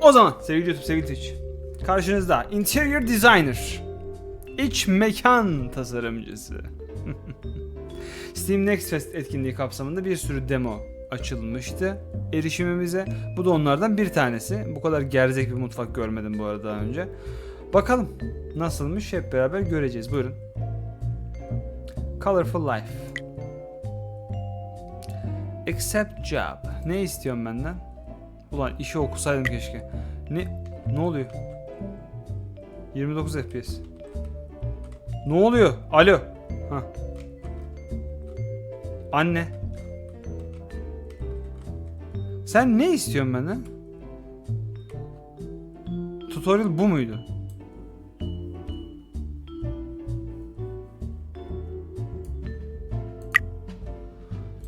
O zaman sevgili YouTube, sevgili Twitch. Karşınızda Interior Designer. İç mekan tasarımcısı. Steam Next Fest etkinliği kapsamında bir sürü demo açılmıştı erişimimize. Bu da onlardan bir tanesi. Bu kadar gerzek bir mutfak görmedim bu arada daha önce. Bakalım nasılmış hep beraber göreceğiz. Buyurun. Colorful Life. Accept job. Ne istiyorsun benden? Ulan işi okusaydım keşke. Ne ne oluyor? 29 FPS. Ne oluyor? Alo. Ha. Anne. Sen ne istiyorsun benden? Tutorial bu muydu?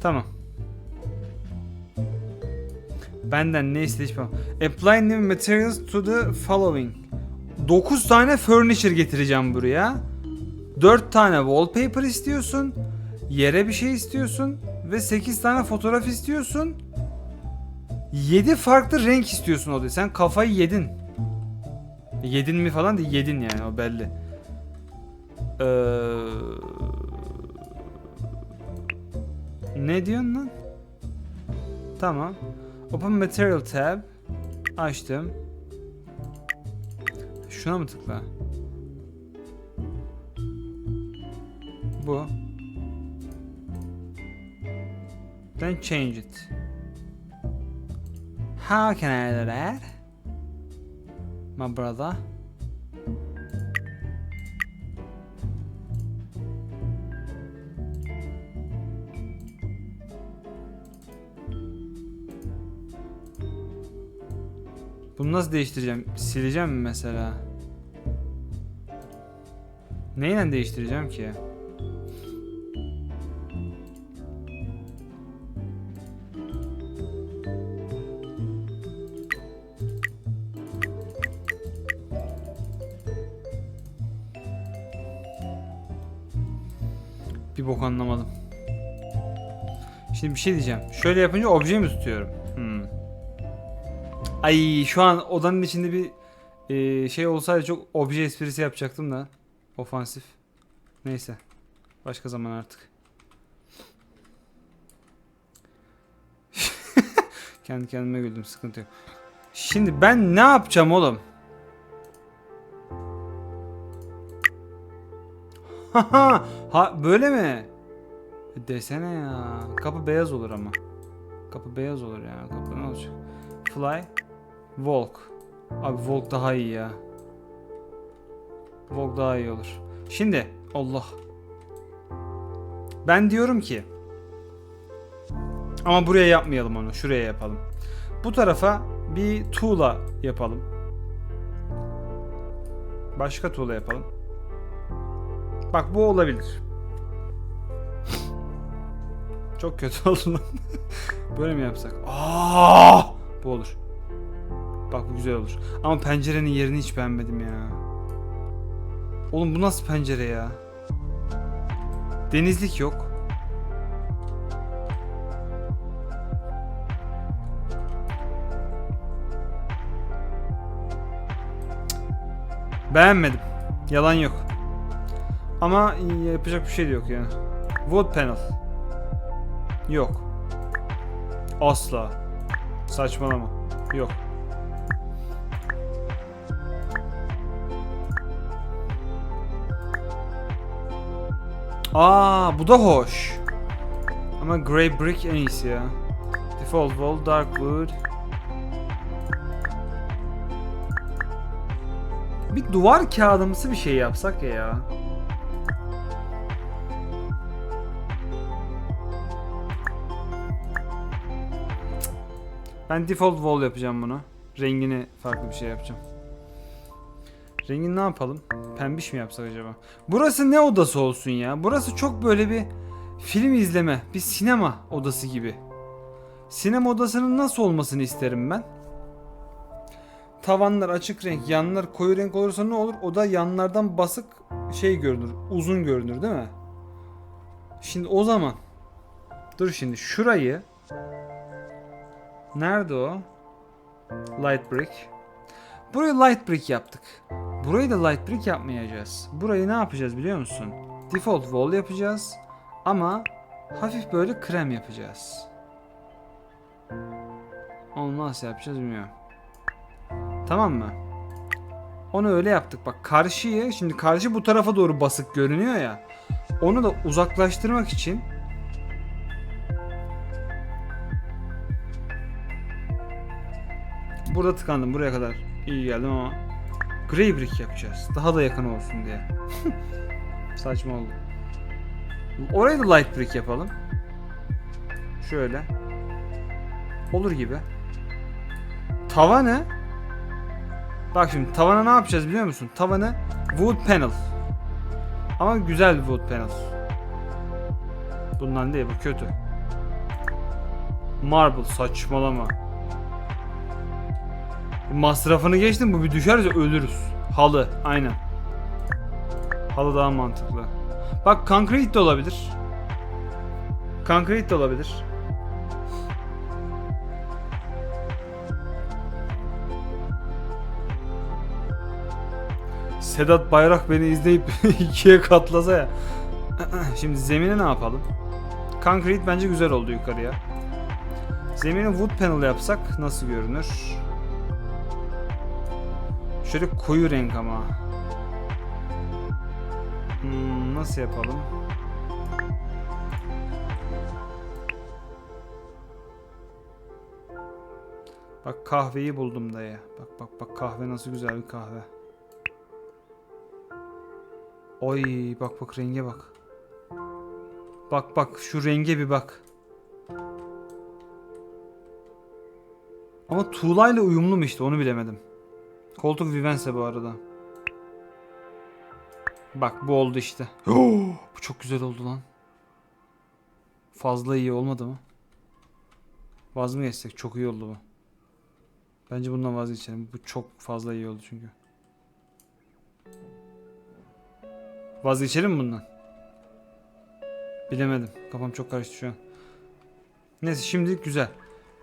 Tamam. Benden ne istedi hiç bilmem. Apply new materials to the following. 9 tane furniture getireceğim buraya. 4 tane wallpaper istiyorsun. Yere bir şey istiyorsun. Ve 8 tane fotoğraf istiyorsun. 7 farklı renk istiyorsun odaya. Sen kafayı yedin. Yedin mi falan değil yedin yani o belli. Ee... Ne diyorsun lan? Tamam. Open Material tab. Açtım. Şuna mı tıkla? Bu. Then change it. How can I do that? My brother. Bunu nasıl değiştireceğim? Sileceğim mi mesela? Neyle değiştireceğim ki? Bir bok anlamadım. Şimdi bir şey diyeceğim. Şöyle yapınca obje mi tutuyorum? Ay şu an odanın içinde bir e, şey olsaydı çok obje esprisi yapacaktım da. Ofansif. Neyse. Başka zaman artık. Kendi kendime güldüm sıkıntı yok. Şimdi ben ne yapacağım oğlum? ha böyle mi? E, Desene ya. Kapı beyaz olur ama. Kapı beyaz olur ya. Kapı ne olacak? Fly. Volk. Abi Volk daha iyi ya. Volk daha iyi olur. Şimdi Allah. Ben diyorum ki ama buraya yapmayalım onu. Şuraya yapalım. Bu tarafa bir tuğla yapalım. Başka tuğla yapalım. Bak bu olabilir. Çok kötü oldu. Böyle mi yapsak? Aa! Bu olur. Bak bu güzel olur. Ama pencerenin yerini hiç beğenmedim ya. Oğlum bu nasıl pencere ya? Denizlik yok. Beğenmedim. Yalan yok. Ama yapacak bir şey de yok yani. Wood panel. Yok. Asla. Saçmalama. Yok. Aa bu da hoş. Ama grey brick en iyisi ya. Default wall, dark wood. Bir duvar kağıdımsı bir şey yapsak ya ya. Ben default wall yapacağım bunu. Rengini farklı bir şey yapacağım. Rengini ne yapalım? Pembiş mi yapsak acaba? Burası ne odası olsun ya? Burası çok böyle bir film izleme, bir sinema odası gibi. Sinema odasının nasıl olmasını isterim ben? Tavanlar açık renk, yanlar koyu renk olursa ne olur? O da yanlardan basık şey görünür, uzun görünür değil mi? Şimdi o zaman dur şimdi şurayı nerede o? Light brick. burayı light brick yaptık. Burayı da light brick yapmayacağız. Burayı ne yapacağız biliyor musun? Default wall yapacağız. Ama hafif böyle krem yapacağız. Onu nasıl yapacağız bilmiyorum. Tamam mı? Onu öyle yaptık. Bak karşıyı şimdi karşı bu tarafa doğru basık görünüyor ya. Onu da uzaklaştırmak için Burada tıkandım buraya kadar iyi geldim ama Grey brick yapacağız. Daha da yakın olsun diye. Saçma oldu. Orayı da light brick yapalım. Şöyle. Olur gibi. Tavanı Bak şimdi tavana ne yapacağız biliyor musun? Tavanı wood panel. Ama güzel wood panel. Bundan değil bu kötü. Marble saçmalama. Masrafını geçtim bu bir düşerse ölürüz. Halı aynen. Halı daha mantıklı. Bak concrete de olabilir. Concrete de olabilir. Sedat Bayrak beni izleyip ikiye katlasa ya. Şimdi zemini ne yapalım? Concrete bence güzel oldu yukarıya. Zemini wood panel yapsak nasıl görünür? Şöyle koyu renk ama. Hmm, nasıl yapalım? Bak kahveyi buldum dayı. Bak bak bak kahve nasıl güzel bir kahve. Oy bak bak renge bak. Bak bak şu renge bir bak. Ama tuğlayla uyumlu mu işte onu bilemedim. Koltuk Vivense bu arada. Bak bu oldu işte. bu çok güzel oldu lan. Fazla iyi olmadı mı? Vaz mı geçsek? Çok iyi oldu bu. Bence bundan vazgeçelim. Bu çok fazla iyi oldu çünkü. Vazgeçelim mi bundan? Bilemedim. Kafam çok karıştı şu an. Neyse şimdilik güzel.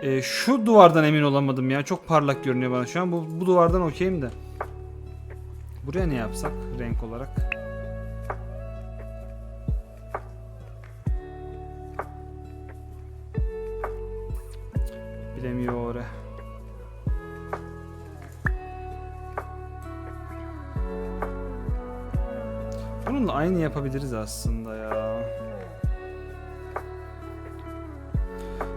Ee, şu duvardan emin olamadım ya. Çok parlak görünüyor bana şu an. Bu, bu duvardan okeyim de. Buraya ne yapsak renk olarak? Bilemiyor. Bunun da aynı yapabiliriz aslında ya.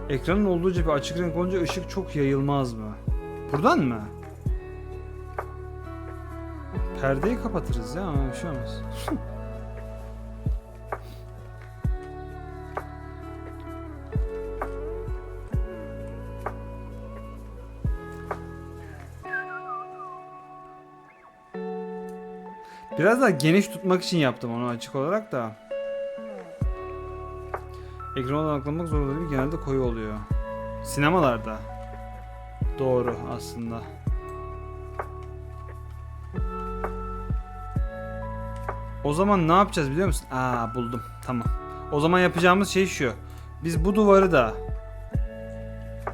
Ekranın olduğu gibi açık renk olunca ışık çok yayılmaz mı? Buradan mı? Perdeyi kapatırız ya ama bir şey olmaz. Biraz daha geniş tutmak için yaptım onu açık olarak da. Ekran odaklamak zor oluyor. Genelde koyu oluyor. Sinemalarda. Doğru aslında. O zaman ne yapacağız biliyor musun? Aa buldum. Tamam. O zaman yapacağımız şey şu. Biz bu duvarı da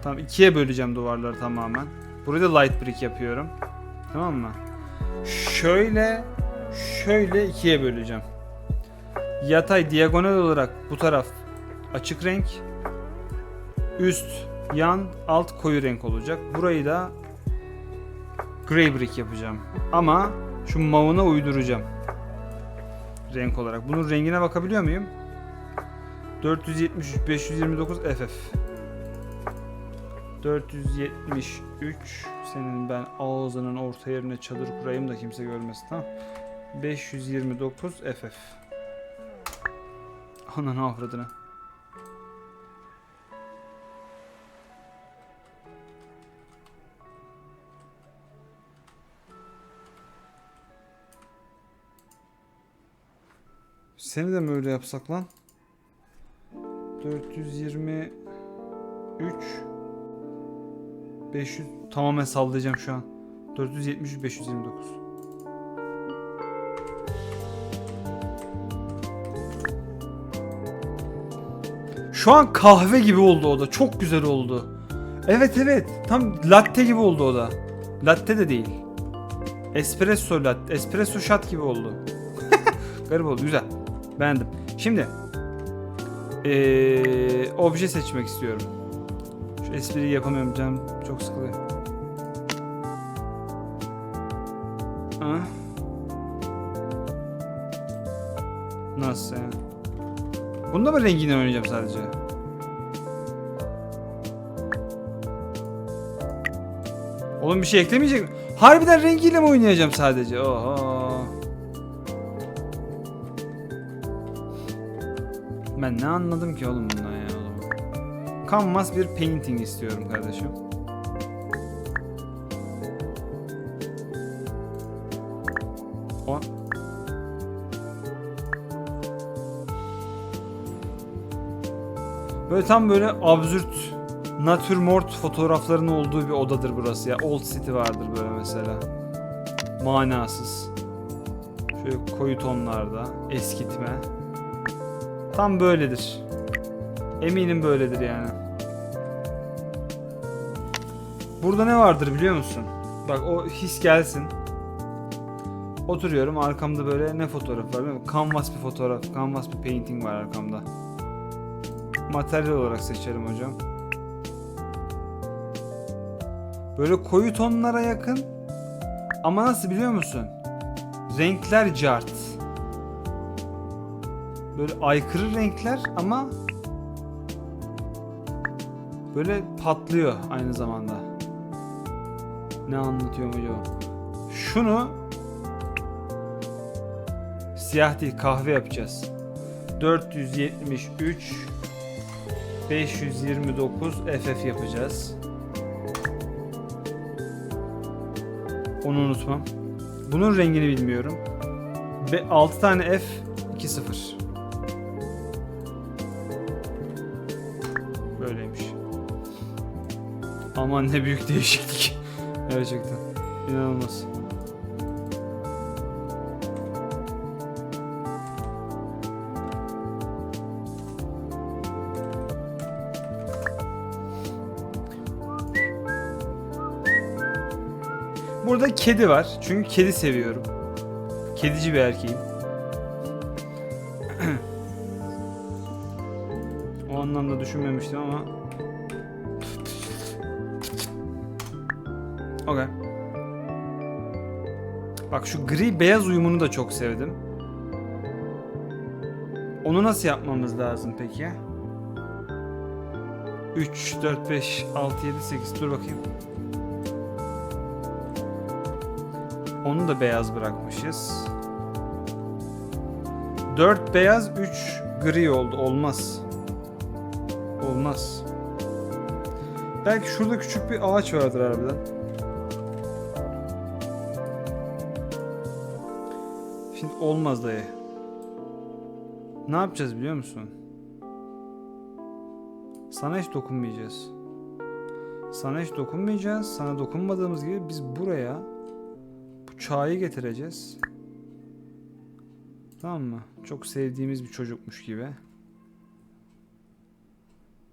Tamam ikiye böleceğim duvarları tamamen. Burayı da light brick yapıyorum. Tamam mı? Şöyle şöyle ikiye böleceğim. Yatay diagonal olarak bu taraf açık renk. Üst, yan, alt koyu renk olacak. Burayı da grey brick yapacağım. Ama şu mavuna uyduracağım. Renk olarak. Bunun rengine bakabiliyor muyum? 473 529 FF. 473 senin ben ağzının orta yerine çadır kurayım da kimse görmesin tamam 529 FF Ananı avradını Seni de mi öyle yapsak lan? 423 500 tamamen sallayacağım şu an. 473 529. Şu an kahve gibi oldu o da. Çok güzel oldu. Evet evet. Tam latte gibi oldu o da. Latte de değil. Espresso latte, espresso shot gibi oldu. Garip oldu, güzel. Beğendim. Şimdi ee, obje seçmek istiyorum. Şu espriyi yapamıyorum canım çok sıkılıyor. Ah. Nasıl yani? Bunda mı renginden oynayacağım sadece? Oğlum bir şey eklemeyecek mi? Harbiden rengiyle mi oynayacağım sadece? Oho. Ben ne anladım ki oğlum bundan ya oğlum. Canvas bir painting istiyorum kardeşim. O. Böyle tam böyle absürt natürmort fotoğraflarının olduğu bir odadır burası ya. Old City vardır böyle mesela. Manasız. Şöyle koyu tonlarda eskitme. Tam böyledir. Eminim böyledir yani. Burada ne vardır biliyor musun? Bak o his gelsin. Oturuyorum arkamda böyle ne fotoğraf var? Canvas bir fotoğraf, canvas bir painting var arkamda. Materyal olarak seçerim hocam. Böyle koyu tonlara yakın. Ama nasıl biliyor musun? Renkler cart. Böyle aykırı renkler ama böyle patlıyor aynı zamanda. Ne anlatıyorum acaba? Şunu siyah değil kahve yapacağız. 473 529 FF yapacağız. Onu unutmam. Bunun rengini bilmiyorum. Ve 6 tane F 2-0. Böyleymiş. Aman ne büyük değişiklik. Gerçekten. İnanılmaz. Burada kedi var. Çünkü kedi seviyorum. Kedici bir erkeğim. Bak şu gri beyaz uyumunu da çok sevdim. Onu nasıl yapmamız lazım peki? 3, 4, 5, 6, 7, 8 dur bakayım. Onu da beyaz bırakmışız. 4 beyaz, 3 gri oldu. Olmaz. Olmaz. Belki şurada küçük bir ağaç vardır harbiden. Olmaz dayı. Ne yapacağız biliyor musun? Sana hiç dokunmayacağız. Sana hiç dokunmayacağız. Sana dokunmadığımız gibi biz buraya bu çayı getireceğiz. Tamam mı? Çok sevdiğimiz bir çocukmuş gibi.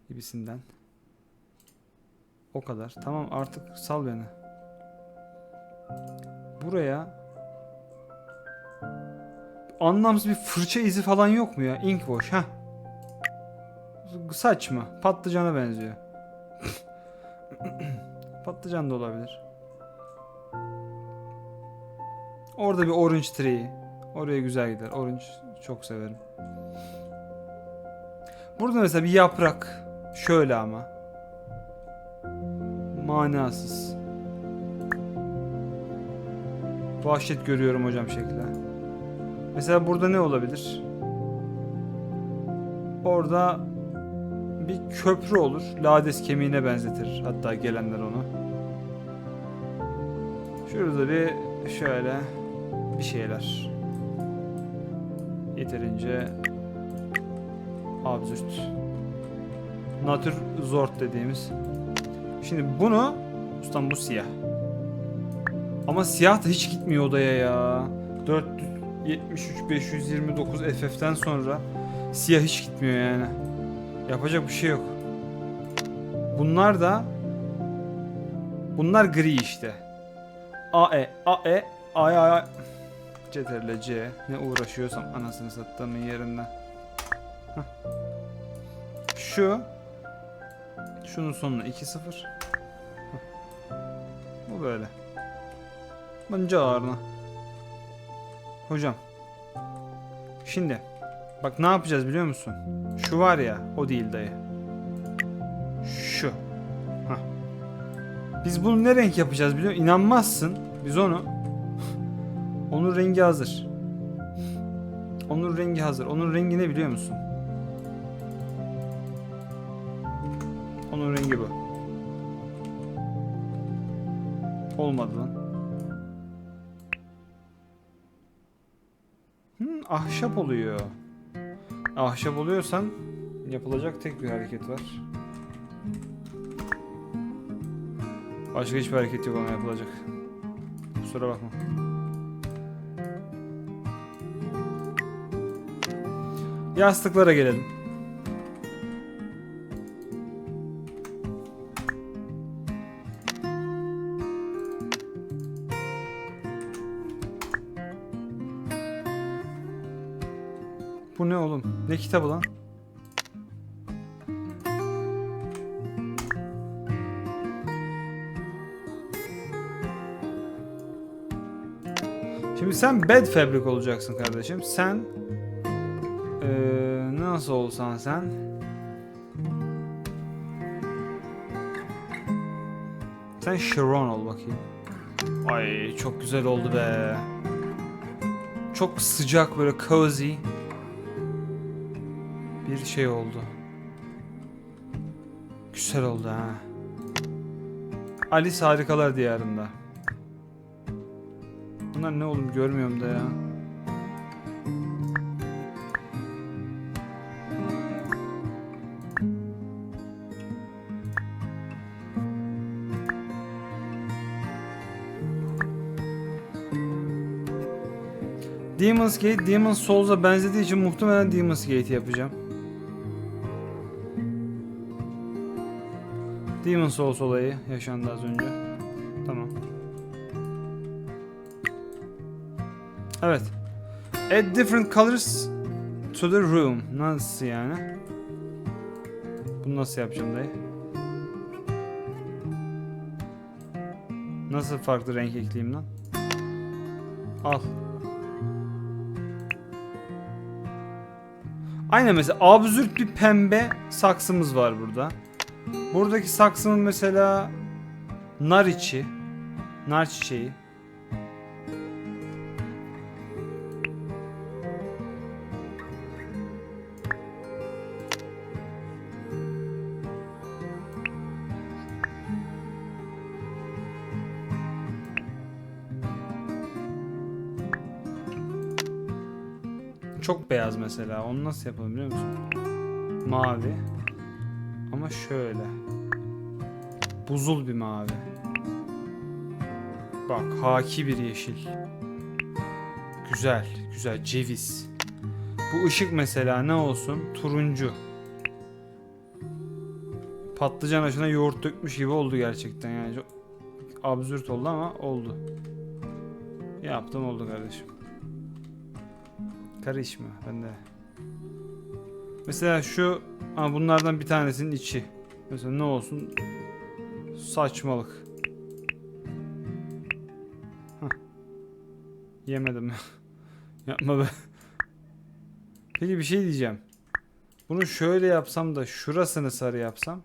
Gibisinden. O kadar. Tamam artık sal beni. Buraya anlamsız bir fırça izi falan yok mu ya? Ink wash ha. Saçma. Patlıcana benziyor. Patlıcan da olabilir. Orada bir orange tree. Oraya güzel gider. Orange çok severim. Burada mesela bir yaprak. Şöyle ama. Manasız. Vahşet görüyorum hocam şekle. Mesela burada ne olabilir? Orada bir köprü olur. Lades kemiğine benzetir hatta gelenler onu. Şurada bir şöyle bir şeyler. Yeterince absürt. Natür zort dediğimiz. Şimdi bunu ustam bu siyah. Ama siyah da hiç gitmiyor odaya ya. 473 529 FF'ten sonra siyah hiç gitmiyor yani. Yapacak bir şey yok. Bunlar da bunlar gri işte. AE AE ay ay. Ctrl C. Ne uğraşıyorsam anasını sattığımın yerinde. Hah. Şu. Şunun sonuna 2-0. Hah. Bu böyle. Bence ağırına. Hocam. Şimdi. Bak ne yapacağız biliyor musun? Şu var ya. O değil dayı. Şu. Hah. Biz bunu ne renk yapacağız biliyor musun? İnanmazsın. Biz onu onun rengi hazır. Onun rengi hazır. Onun rengi ne biliyor musun? Onun rengi bu. Olmadı lan. Ahşap oluyor. Ahşap oluyorsan yapılacak tek bir hareket var. Başka hiçbir hareket yok ama yapılacak. Kusura bakma. Yastıklara gelelim. Ne kitabı lan? Şimdi sen bed fabric olacaksın kardeşim. Sen ee, nasıl olsan sen Sen Sharon ol bakayım. Ay çok güzel oldu be. Çok sıcak böyle cozy bir şey oldu. Güzel oldu ha. Alice Harikalar Diyarında. Bunlar ne oğlum görmüyorum da ya. Demon's Gate, Demon's Souls'a benzediği için muhtemelen Demon's Gate'i yapacağım. Demon's Souls olayı yaşandı az önce. Tamam. Evet. Add different colors to the room. Nasıl yani? Bunu nasıl yapacağım dayı? Nasıl farklı renk ekleyeyim lan? Al. Aynen mesela absürt bir pembe saksımız var burada. Buradaki saksının mesela nar içi, nar çiçeği. Çok beyaz mesela. Onu nasıl yapalım biliyor musun? Mavi. Ama şöyle. Buzul bir mavi. Bak haki bir yeşil. Güzel, güzel ceviz. Bu ışık mesela ne olsun? Turuncu. Patlıcan aşına yoğurt dökmüş gibi oldu gerçekten yani. Çok absürt oldu ama oldu. Yaptım oldu kardeşim. Karışma ben de. Mesela şu ha bunlardan bir tanesinin içi. Mesela ne olsun? Saçmalık. Hah. Yemedim. Yapma be. Peki bir şey diyeceğim. Bunu şöyle yapsam da şurasını sarı yapsam.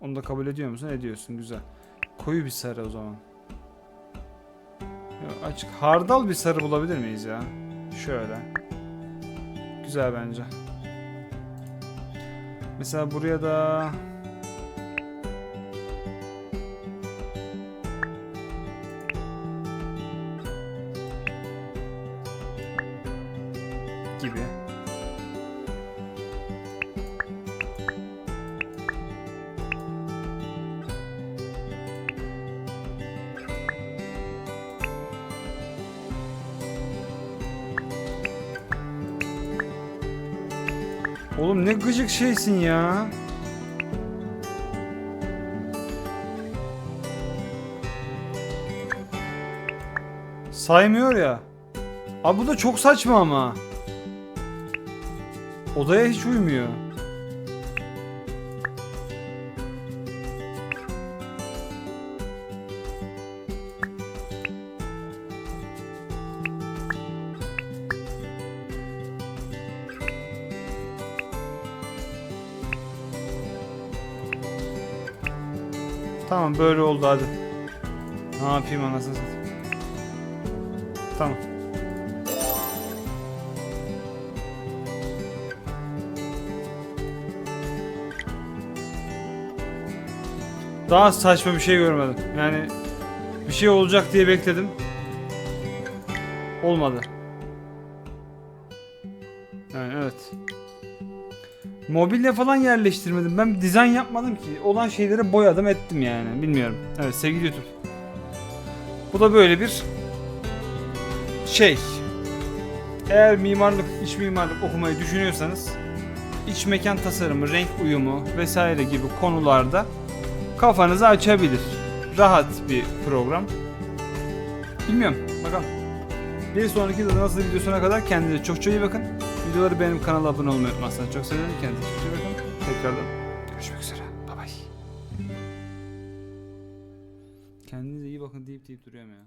Onu da kabul ediyor musun? Ediyorsun. Güzel. Koyu bir sarı o zaman. Ya açık. Hardal bir sarı bulabilir miyiz ya? Şöyle. Güzel bence. Mesela buraya da gibi. Oğlum ne gıcık şeysin ya. Saymıyor ya. Abi bu da çok saçma ama. Odaya hiç uymuyor. Tamam böyle oldu hadi. Ne yapayım anasını satayım. Tamam. Daha saçma bir şey görmedim. Yani bir şey olacak diye bekledim. Olmadı. Mobilya falan yerleştirmedim. Ben dizayn yapmadım ki. Olan şeyleri boyadım ettim yani. Bilmiyorum. Evet sevgili YouTube. Bu da böyle bir şey. Eğer mimarlık, iç mimarlık okumayı düşünüyorsanız iç mekan tasarımı, renk uyumu vesaire gibi konularda kafanızı açabilir. Rahat bir program. Bilmiyorum. Bakalım. Bir sonraki de nasıl videosuna kadar kendinize çok çok iyi bakın. Videoları benim kanala abone olmayı unutmazsanız çok sevinirim. Kendinize çok iyi bakın. Tekrardan görüşmek üzere. Bye bye. Kendinize iyi bakın deyip deyip duruyorum ya.